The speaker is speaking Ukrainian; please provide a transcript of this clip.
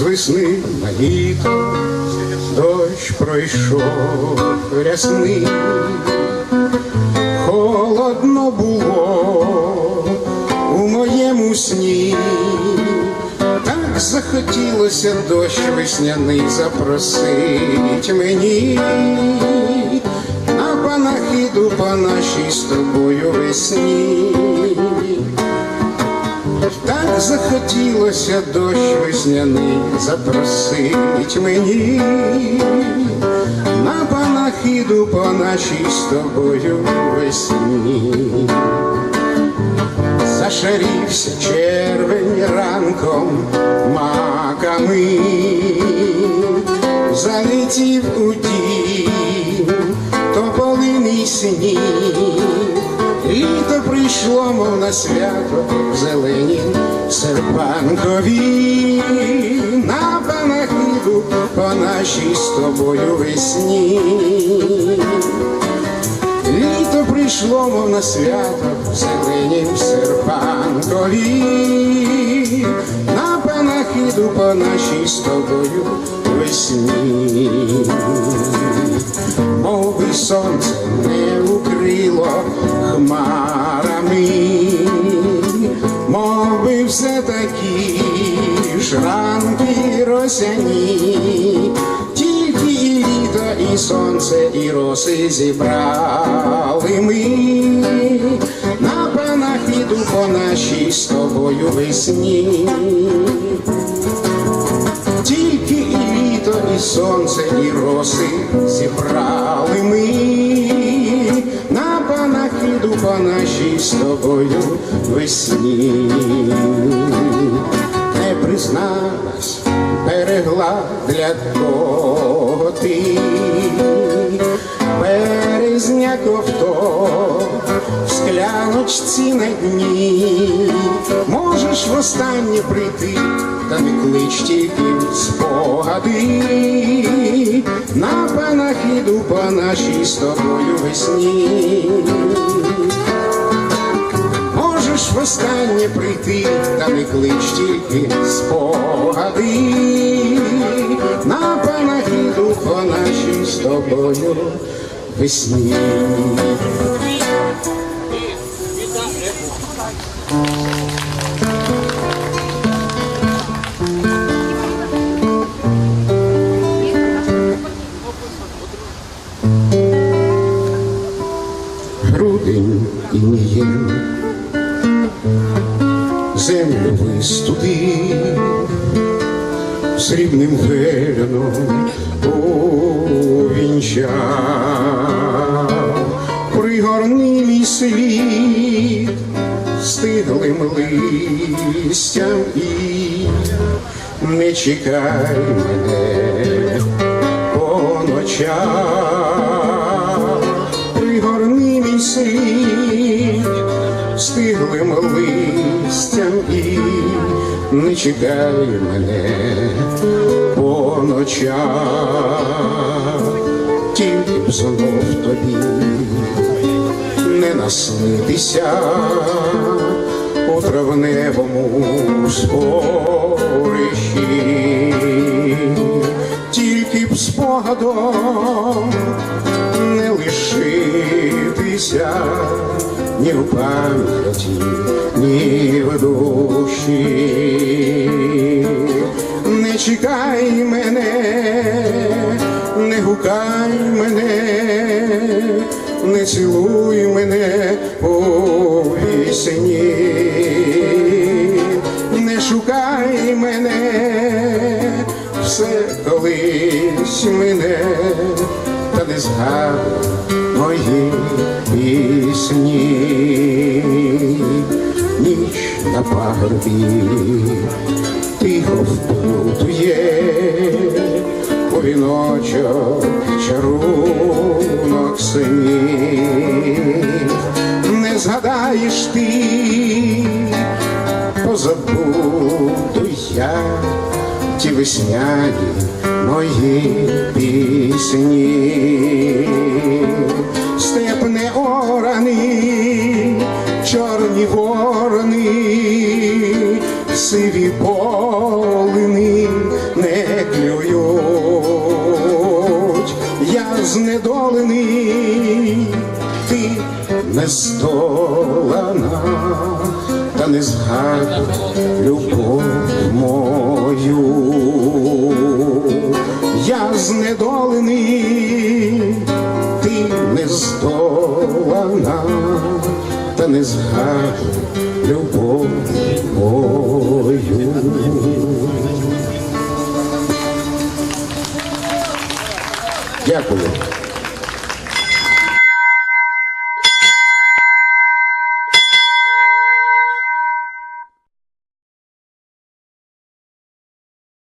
з весни на літо, дощ пройшов рясний, холодно було у моєму сні, так захотілося дощ весняний запросить мені. На панахиду по нашій з тобою весні. Так захотілося дощ весняний запросить мені на панахиду по нашій з тобою весні. Зашарівся червень ранком маками, залетів у дім тополиний сніг. Прийшло, мов на свято в зелені серпанкові, на панахиду по нашій з тобою весні. Літо прийшло, мов на свято в зеленім серпанкові, на панахиду по нашій з тобою весні. Мов би сонце не укрило хмарами, ранки росяні, тільки і літо, і сонце, і роси зібрали ми на панахиду по нашій з тобою весні. Тільки і літо, і сонце, і роси зібрали ми на панах панахиду по нашій з тобою весні. Не призналась, берегла для кого ти березня ковто в скляночці на дні. Можеш востаннє прийти, та не клич тільки спогади на панахиду по нашій з тобою весні. Востаннє прийти, та не клич тільки спогади на панахиду по нашій з тобою весні. Грудень інієм землю вистудив, срібним геляном увінчав, пригорни мій світ стиглим листям і не чекай мене по ночах, пригорни мій світ стиглим листям не чекай мене по ночах, тільки б знов тобі не наснитися у травневому спорищі, тільки б спогадом лишитися ні в пам'яті, ні в душі. Не чекай мене, не гукай мене, не цілуй пісні, ніч на пагорбі тихо вплутує у віночок чарунок синів. Не згадаєш ти, позабуду я ті весняні мої пісні. Степ чорні горни, сиві полини не клюють, я знедолений, ти не столана, та не згадуй любов мою, я знедолений, ти не здолана та не згадуй любов. Дякую.